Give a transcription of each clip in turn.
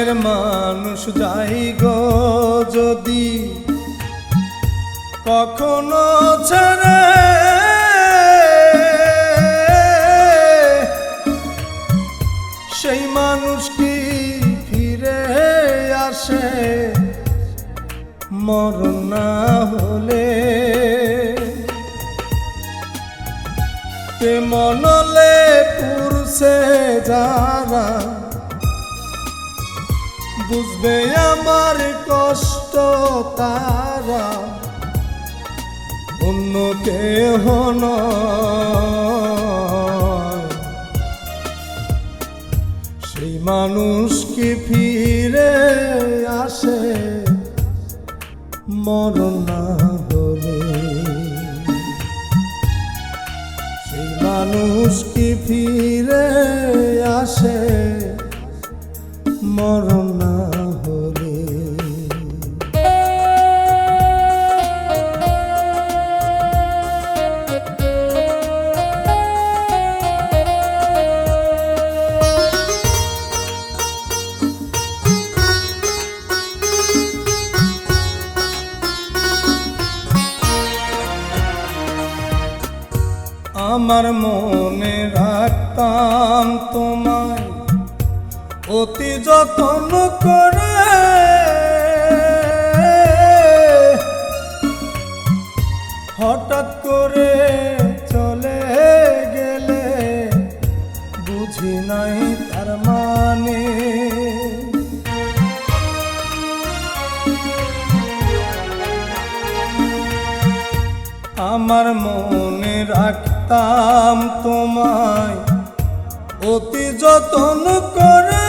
মনের মানুষ যাই গো যদি কখনো ছেড়ে সেই মানুষ কি ফিরে আসে? মরণ না হলে মনলে পুরুষে যারা বুঝবে আমার কষ্ট তারা। অন্য কেহ। সেই মানুষ কি ফিরে আসে? মরণ না হলে। সেই মানুষ কি ফিরে আসে? মরণ না হলে। আমার মনে রাখতাম তোমায়। অতি যত্ন করে। হঠাৎ করে চলে গেলে বুঝি নাই তার মানে। আমার মনে রাখতাম তোমায় অতি যত্ন করে।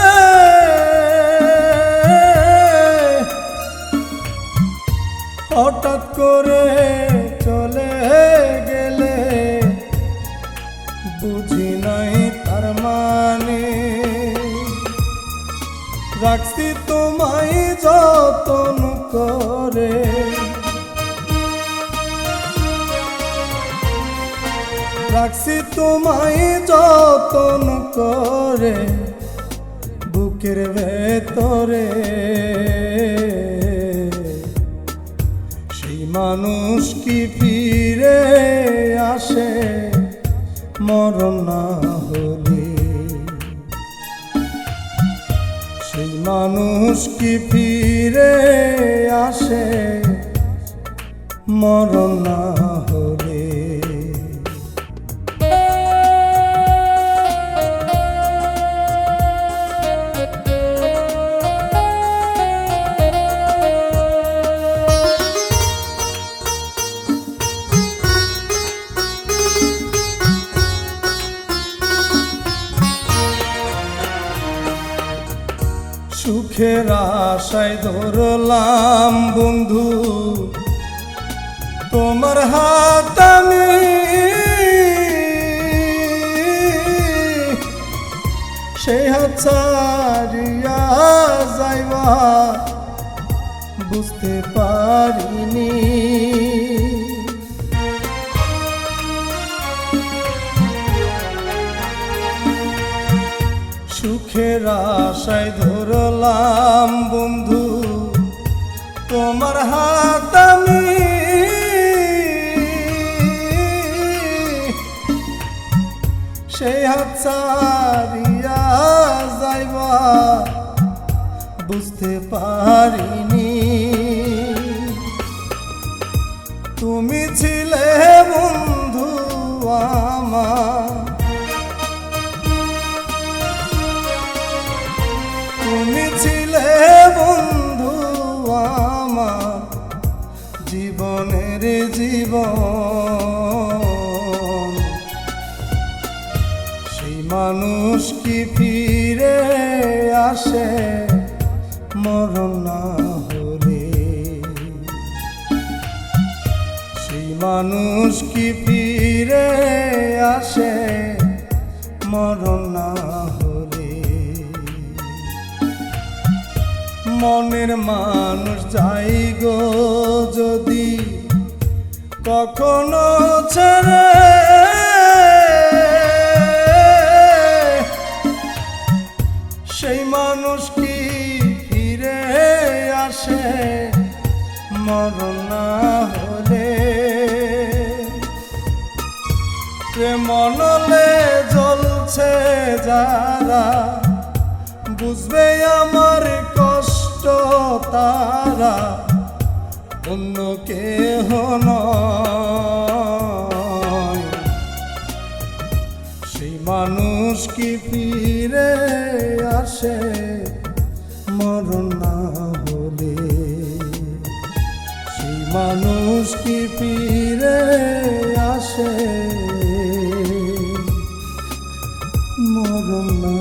রাখছি তোমায় যতন করে। রাখছি তোমায় যতন করে বুকের ভেতরে। সেই মানুষ কি ফিরে আসে, মরণ না হলে? মানুষ কি ফিরে আসে? মরণা সুখের আশায় ধরলাম বন্ধু। তোমার হাত আমি সেই হাত যাইবা বুঝতে পারিনি। সুখের আশায় ধরলাম বন্ধু, তোমার হাত আমি সেই হাত ছাড়িয়া যাইবা, বুঝতে পারিনি। তুমি ছিলে বন্ধু আমার। জীবনের জীবন। সেই মানুষ কি ফিরে আসে? মরণ না হলে। সেই মানুষ কি ফিরে আসে? মরণ না হলে। মনের মানুষ যাই গো যদি কখনো ছেড়ে সেই মানুষ কি ফিরে আসে? মরণ হলে প্রেমনলে জ্বলছে যারা। বুঝবে আমার কষ্ট তারা। অন্য কেহ নয়। কি ফিরে আসে মরণ না হলে। সেই মানুষ কি ফিরে আসে? মরণ না